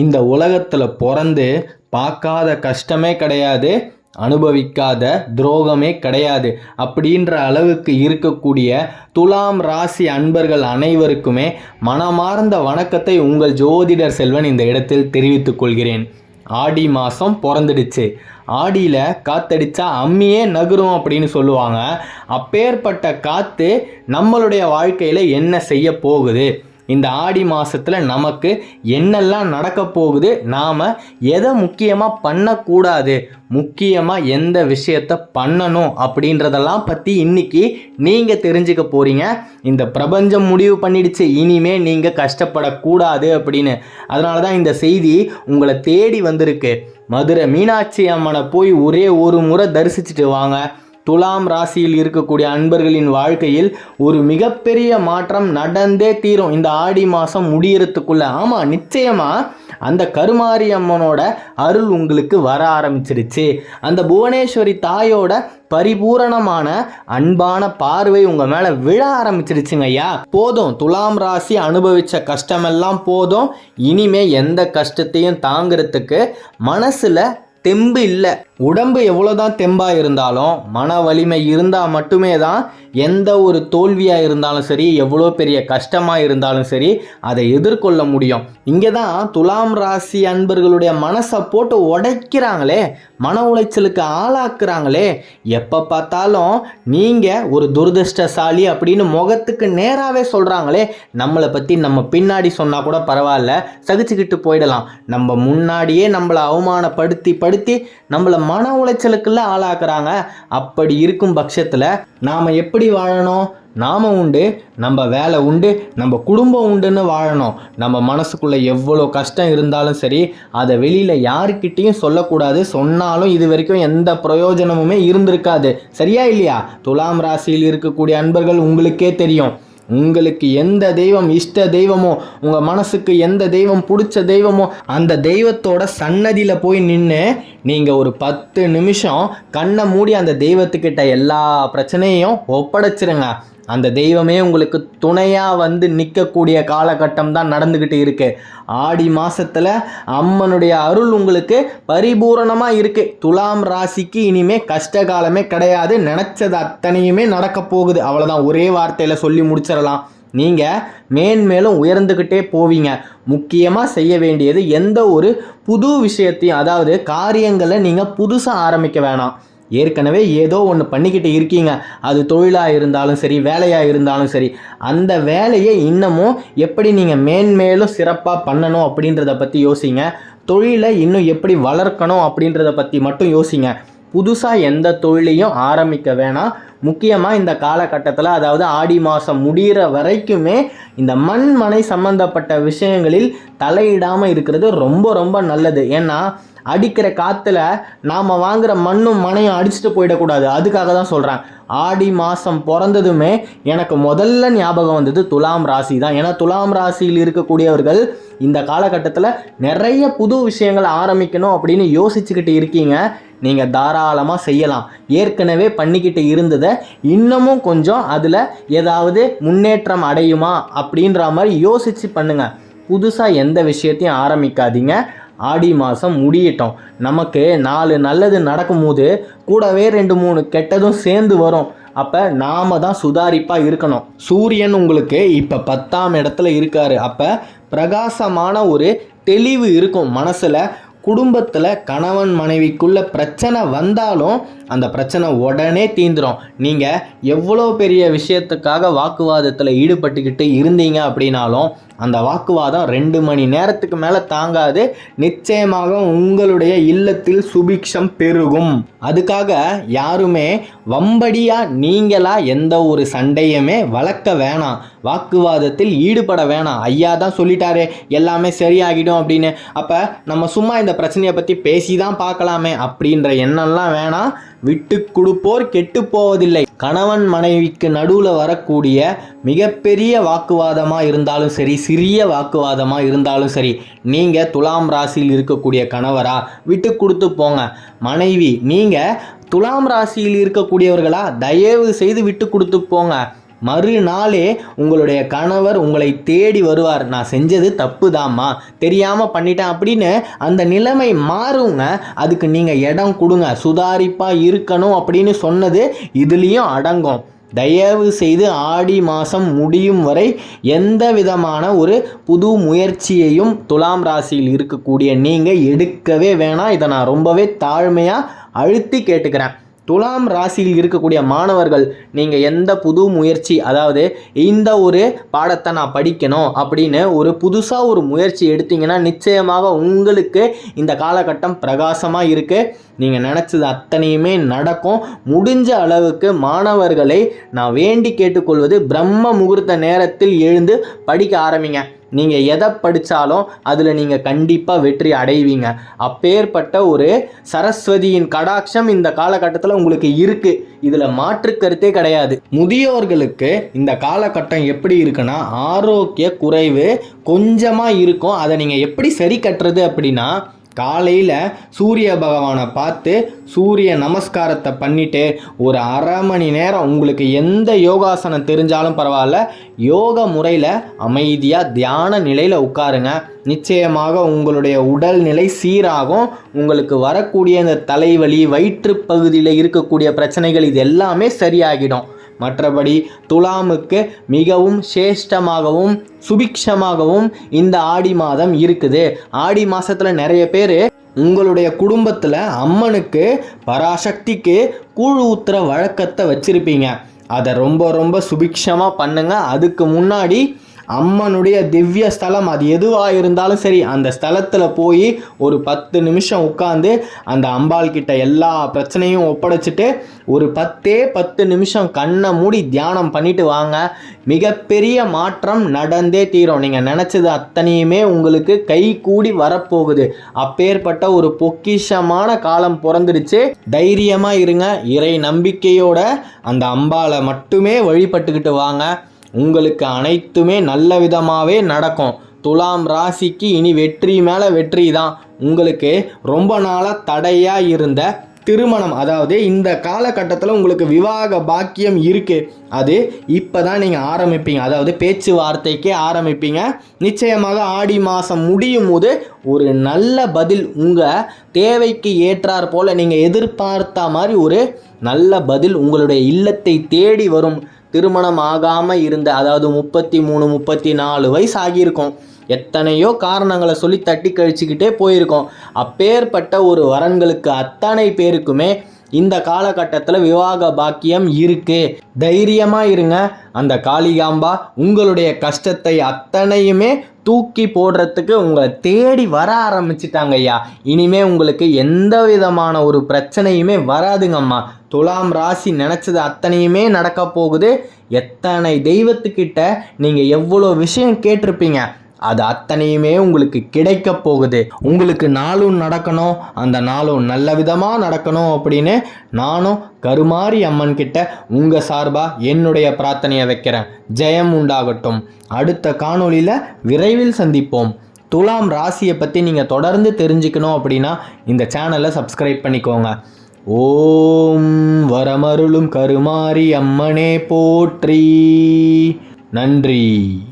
இந்த உலகத்தில் பிறந்து பார்க்காத கஷ்டமே கிடையாது அனுபவிக்காத துரோகமே கிடையாது அப்படின்ற அளவுக்கு இருக்கக்கூடிய துலாம் ராசி அன்பர்கள் அனைவருக்குமே மனமார்ந்த வணக்கத்தை உங்கள் ஜோதிடர் செல்வன் இந்த இடத்தில் தெரிவித்துக் கொள்கிறேன். ஆடி மாதம் பிறந்துடுச்சு. ஆடியில் காத்தடிச்சா அம்மியே நகரும் அப்படின்னு சொல்லுவாங்க. அப்பேற்பட்ட காற்று நம்மளுடைய வாழ்க்கையில் என்ன செய்ய போகுது? இந்த ஆடி மாதத்தில் நமக்கு என்னெல்லாம் நடக்க போகுது நாம் எதை முக்கியமாக பண்ணக்கூடாது முக்கியமாக எந்த விஷயத்த பண்ணணும் அப்படின்றதெல்லாம் பற்றி இன்னைக்கு நீங்கள் தெரிஞ்சுக்க போகிறீங்க இந்த பிரபஞ்சம் முடிவு பண்ணிடுச்சு இனிமே நீங்கள் கஷ்டப்படக்கூடாது அப்படின்னு. அதனால தான் இந்த செய்தி உங்களை தேடி வந்திருக்கு. மதுரை மீனாட்சி அம்மனை போய் ஒரே ஒரு முறை தரிசிச்சுட்டு வாங்க. துலாம் ராசியில் இருக்கக்கூடிய அன்பர்களின் வாழ்க்கையில் ஒரு மிகப்பெரிய மாற்றம் நடந்தே தீரும். இந்த ஆடி மாதம் முடியறதுக்குள்ள. ஆமாம் நிச்சயமாக அந்த கருமாரி அம்மனோட அருள் உங்களுக்கு வர ஆரம்பிச்சிருச்சு. அந்த புவனேஸ்வரி தாயோட பரிபூரணமான அன்பான பார்வை உங்கள் மேலே விழ ஆரம்பிச்சிருச்சுங்கய்யா போதும் துலாம் ராசி அனுபவித்த கஷ்டமெல்லாம் போதும். இனிமே எந்த கஷ்டத்தையும் தாங்கிறதுக்கு மனசில் தெம்பு இல்லை. உடம்பு எவ்வளோதான் தெம்பாக இருந்தாலும் மன வலிமை இருந்தால் மட்டுமே தான் எந்த ஒரு தோல்வியாக இருந்தாலும் சரி எவ்வளோ பெரிய கஷ்டமாக இருந்தாலும் சரி அதை எதிர்கொள்ள முடியும். இங்கே தான் துலாம் ராசி அன்பர்களுடைய மனசை போட்டு உடைக்கிறாங்களே மன உளைச்சலுக்கு ஆளாக்குறாங்களே எப்போ பார்த்தாலும் நீங்கள் ஒரு துரதிருஷ்டசாலி அப்படின்னு முகத்துக்கு நேராகவே சொல்கிறாங்களே நம்மளை பற்றி நம்ம பின்னாடி சொன்னால் கூட பரவாயில்ல சகிச்சுக்கிட்டு போயிடலாம். நம்ம முன்னாடியே நம்மளை அவமானப்படுத்தி படுத்தி நம்மளை மன உளைச்சலுக்குள்ள ஆளாக்குறாங்க. அப்படி இருக்கும் பட்சத்தில் நாம் எப்படி வாழணும்? நாம் உண்டு நம்ம வேலை உண்டு நம்ம குடும்பம் உண்டுன்னு வாழணும். நம்ம மனசுக்குள்ளே எவ்வளோ கஷ்டம் இருந்தாலும் சரி அதை வெளியில் யாருக்கிட்டேயும் சொல்லக்கூடாது. சொன்னாலும் இது வரைக்கும் எந்த பிரயோஜனமுமே இருந்திருக்காது. சரியா இல்லையா? துலாம் ராசியில் இருக்கக்கூடிய அன்பர்கள் உங்களுக்கே தெரியும். உங்களுக்கு எந்த தெய்வம் இஷ்ட தெய்வமோ உங்கள் மனசுக்கு எந்த தெய்வம் பிடிச்ச தெய்வமோ அந்த தெய்வத்தோட சன்னதியில் போய் நின்று நீங்கள் ஒரு பத்து நிமிஷம் கண்ணை மூடி அந்த தெய்வத்துக்கிட்ட எல்லா பிரச்சனையும் ஒப்படைச்சிருங்க. அந்த தெய்வமே உங்களுக்கு துணையாக வந்து நிற்கக்கூடிய காலகட்டம் தான் நடந்துக்கிட்டு இருக்கு. ஆடி மாதத்தில் அம்மனுடைய அருள் உங்களுக்கு பரிபூரணமாக இருக்கு. துலாம் ராசிக்கு இனிமே கஷ்ட காலமே கிடையாது. நினச்சது அத்தனையுமே நடக்க போகுது. அவ்வளோதான் ஒரே வார்த்தையில் சொல்லி முடிச்சிடலாம். நீங்கள் மேன்மேலும் உயர்ந்துக்கிட்டே போவீங்க. முக்கியமாக செய்ய வேண்டியது எந்த ஒரு புது விஷயத்தையும் அதாவது காரியங்களை நீங்கள் புதுசாக ஆரம்பிக்க வேணாம். ஏற்கனவே ஏதோ ஒன்று பண்ணிக்கிட்டு இருக்கீங்க. அது தொழிலாக இருந்தாலும் சரி வேலையாக இருந்தாலும் சரி அந்த வேலையை இன்னமும் எப்படி நீங்கள் மேன்மேலும் சிறப்பாக பண்ணணும் அப்படின்றத பற்றி யோசிங்க. தொழிலை இன்னும் எப்படி வளர்க்கணும் அப்படின்றத பற்றி மட்டும் யோசிங்க. புதுசாக எந்த தொழிலையும் ஆரம்பிக்க வேணாம். முக்கியமாக இந்த காலகட்டத்தில் அதாவது ஆடி மாதம் முடிகிற வரைக்குமே இந்த மண் மனை சம்பந்தப்பட்ட விஷயங்களில் தலையிடாமல் இருக்கிறது ரொம்ப ரொம்ப நல்லது. ஏன்னா அடிக்கிற காற்றுல நாம் வாங்குற மண்ணும் மனையும் அடிச்சுட்டு போயிடக்கூடாது. அதுக்காக தான் சொல்கிறேன் ஆடி மாதம் பிறந்ததுமே எனக்கு முதல்ல ஞாபகம் வந்தது துலாம் ராசி தான். ஏன்னா துலாம் ராசியில் இருக்கக்கூடியவர்கள் இந்த காலகட்டத்தில் நிறைய புது விஷயங்கள் ஆரம்பிக்கணும் அப்படின்னு யோசிச்சுக்கிட்டு இருக்கீங்க. நீங்கள் தாராளமாக செய்யலாம். ஏற்கனவே பண்ணிக்கிட்டு இருந்ததை இன்னமும் கொஞ்சம் அதில் ஏதாவது முன்னேற்றம் அடையுமா அப்படின்ற மாதிரி யோசித்து பண்ணுங்கள் புதுசாக எந்த விஷயத்தையும் ஆரம்பிக்காதீங்க. ஆடி மாதம் முடியட்டும். நமக்கு நாலு நல்லது நடக்கும்போது கூடவே ரெண்டு மூணு கெட்டதும் சேர்ந்து வரும். அப்போ நாம தான் சுதாரிப்பாக இருக்கணும். சூரியன் உங்களுக்கு இப்போ பத்தாம் இடத்துல இருக்காரு. அப்போ பிரகாசமான ஒரு தெளிவு இருக்கும் மனசில். குடும்பத்தில் கணவன் மனைவிக்குள்ள பிரச்சனை வந்தாலும் அந்த பிரச்சனை உடனே தீந்துடும் நீங்கள் எவ்வளோ பெரிய விஷயத்துக்காக வாக்குவாதத்தில் ஈடுபட்டுக்கிட்டு இருந்தீங்க அப்படின்னாலும் அந்த வாக்குவாதம் ரெண்டு மணி நேரத்துக்கு மேலே தாங்காது. நிச்சயமாக உங்களுடைய இல்லத்தில் சுபிக்ஷம் பெருகும். அதுக்காக யாருமே வம்படியாக நீங்களாக எந்த ஒரு சண்டையுமே வளர்க்க வேணாம். வாக்குவாதத்தில் ஈடுபட வேணாம். ஐயா தான் சொல்லிட்டாரே எல்லாமே சரியாகிடும் அப்படின்னு. அப்போ நம்ம சும்மா இந்த பிரச்சனையை பற்றி பேசி தான் பார்க்கலாமே. அப்படின்ற எண்ணம்லாம் வேணாம். விட்டு கொடுப்போர் கெட்டு போவதில்லை. கணவன் மனைவிக்கு நடுவில் வரக்கூடிய மிகப்பெரிய வாக்குவாதமாக இருந்தாலும் சரி சிறிய வாக்குவாதமாக இருந்தாலும் சரி நீங்கள் துலாம் ராசியில் இருக்கக்கூடிய கணவரா விட்டு கொடுத்து போங்க. மனைவி நீங்கள் துலாம் ராசியில் இருக்கக்கூடியவர்களா தயவு செய்து விட்டு கொடுத்து போங்க. மறுநாளே உங்களுடைய கணவர் உங்களை தேடி வருவார். நான் செஞ்சது தப்பு தாம்மா தெரியாமல் பண்ணிட்டேன் அப்படின்னு அந்த நிலைமை மாறுங்க. அதுக்கு நீங்கள் இடம் கொடுங்க. சுதாரிப்பாக இருக்கணும் அப்படின்னு சொன்னது இதுலேயும் அடங்கும். தயவு செய்து ஆடி மாதம் முடியும் வரை எந்த விதமான ஒரு புது முயற்சியையும் துலாம் ராசியில் இருக்கக்கூடிய நீங்கள் எடுக்கவே வேணாம். இதை நான் ரொம்பவே தாழ்மையாக அழுத்தி கேட்டுக்கிறேன். துலாம் ராசியில் இருக்கக்கூடிய மாணவர்கள் நீங்கள் எந்த புது முயற்சி அதாவது இந்த ஒரு பாடத்தை நான் படிக்கணும் அப்படின்னு ஒரு புதுசாக ஒரு முயற்சி எடுத்தீங்கன்னா நிச்சயமாக உங்களுக்கு இந்த காலகட்டம் பிரகாசமாக இருக்குது நீங்கள் நினச்சது அத்தனையுமே நடக்கும். முடிஞ்ச அளவுக்கு மாணவர்களை நான் வேண்டி கேட்டுக்கொள்வது பிரம்ம முகூர்த்த நேரத்தில் எழுந்து படிக்க ஆரம்பிங்க. நீங்கள் எதை படித்தாலும் அதில் நீங்கள் கண்டிப்பாக வெற்றி அடைவீங்க. அப்பேற்பட்ட ஒரு சரஸ்வதியின் கடாட்சம் இந்த காலகட்டத்தில் உங்களுக்கு இருக்குது இதில் மாற்று கருத்தே கிடையாது. முதியோர்களுக்கு இந்த காலகட்டம் எப்படி இருக்குன்னா ஆரோக்கிய குறைவு கொஞ்சமாக இருக்கும். அதை நீங்கள் எப்படி சரி கட்டுறது அப்படின்னா காலையில் சூரிய பகவானை பார்த்து சூரிய நமஸ்காரத்தை பண்ணிவிட்டு ஒரு அரை மணி நேரம் உங்களுக்கு எந்த யோகாசனம் தெரிஞ்சாலும் பரவாயில்ல. யோக முறையில் அமைதியாக தியான நிலையில் உட்காருங்க. நிச்சயமாக உங்களுடைய உடல்நிலை சீராகும். உங்களுக்கு வரக்கூடிய இந்த தலைவலி வயிற்று பகுதியில் இருக்கக்கூடிய பிரச்சனைகள் இது எல்லாமே சரியாகிடும். மற்றபடி துலாமுக்கு மிகவும் சேஷ்டமாகவும் சுபிக்ஷமாகவும் இந்த ஆடி மாதம் இருக்குது. ஆடி மாதத்தில் நிறைய பேர் உங்களுடைய குடும்பத்தில் அம்மனுக்கு பராசக்திக்கு கூழ் ஊத்துற வழக்கத்தை வச்சுருப்பீங்க. அதை ரொம்ப ரொம்ப சுபிக்ஷமாக பண்ணுங்க. அதுக்கு முன்னாடி அம்மனுடைய திவ்ய ஸ்தலம். அது எதுவாக இருந்தாலும் சரி அந்த ஸ்தலத்தில் போய் ஒரு பத்து நிமிஷம் உட்காந்து அந்த அம்பாள் கிட்ட எல்லா பிரச்சனையும் ஒப்படைச்சிட்டு ஒரு பத்தே பத்து நிமிஷம் கண்ணை மூடி தியானம் பண்ணிட்டு வாங்க. மிகப்பெரிய மாற்றம் நடந்தே தீரும். நீங்கள் நினச்சது அத்தனையுமே உங்களுக்கு கை கூடி வரப்போகுது. அப்பேற்பட்ட ஒரு பொக்கிஷமான காலம் பிறந்துடுச்சு. தைரியமாக இருங்க. இறை நம்பிக்கையோட அந்த அம்பாளை மட்டுமே வழிபட்டுக்கிட்டு வாங்க. உங்களுக்கு அனைத்துமே நல்ல விதமாகவே நடக்கும். துலாம் ராசிக்கு இனி வெற்றி மேலே வெற்றி தான். உங்களுக்கு ரொம்ப நாளாக தடையாக இருந்த திருமணம் அதாவது இந்த காலகட்டத்தில் உங்களுக்கு விவாக பாக்கியம் இருக்குது அது இப்போ தான் நீங்கள் ஆரம்பிப்பீங்க. அதாவது பேச்சுவார்த்தைக்கே ஆரம்பிப்பீங்க. நிச்சயமாக ஆடி மாதம் முடியும் போது ஒரு நல்ல பதில் உங்கள் தேவைக்கு ஏற்றார் போல் நீங்கள் எதிர்பார்த்த மாதிரி ஒரு நல்ல பதில் உங்களுடைய இல்லத்தை தேடி வரும். திருமணம் ஆகாமல் இருந்த அதாவது முப்பத்தி மூணு முப்பத்தி நாலு வயசு ஆகியிருக்கும் எத்தனையோ காரணங்களை சொல்லி தட்டி கழிச்சுக்கிட்டே போயிருக்கோம். அப்பேற்பட்ட ஒரு வரன்களுக்கு அத்தனை பேருக்குமே இந்த காலகட்டத்தில் விவாக பாக்கியம் இருக்கு. தைரியமாக இருங்க. அந்த காளிகாம்பா உங்களுடைய கஷ்டத்தை அத்தனையுமே தூக்கி போடுறதுக்கு உங்களை தேடி வர ஆரம்பிச்சிட்டாங்க ஐயா. இனிமே உங்களுக்கு எந்த விதமான ஒரு பிரச்சனையுமே வராதுங்கம்மா. துலாம் ராசி நினச்சது அத்தனையுமே நடக்க போகுது. எத்தனை தெய்வத்துக்கிட்ட நீங்கள் எவ்வளோ விஷயம் கேட்டிருப்பீங்க. அது அத்தனையுமே உங்களுக்கு கிடைக்க போகுது. உங்களுக்கு நாளும் நடக்கணும் அந்த நாளும் நல்ல விதமாக நடக்கணும் அப்படின்னு நானும் கருமாரி அம்மன் கிட்ட உங்கள் சார்பாக என்னுடைய பிரார்த்தனையை வைக்கிறேன். ஜெயம் உண்டாகட்டும். அடுத்த காணொளியில் விரைவில் சந்திப்போம். துலாம் ராசியை பற்றி நீங்கள் தொடர்ந்து தெரிஞ்சுக்கணும் அப்படின்னா இந்த சேனலை சப்ஸ்கிரைப் பண்ணிக்கோங்க. ஓம் வரமருளும் கருமாரி அம்மனே போற்றி. நன்றி.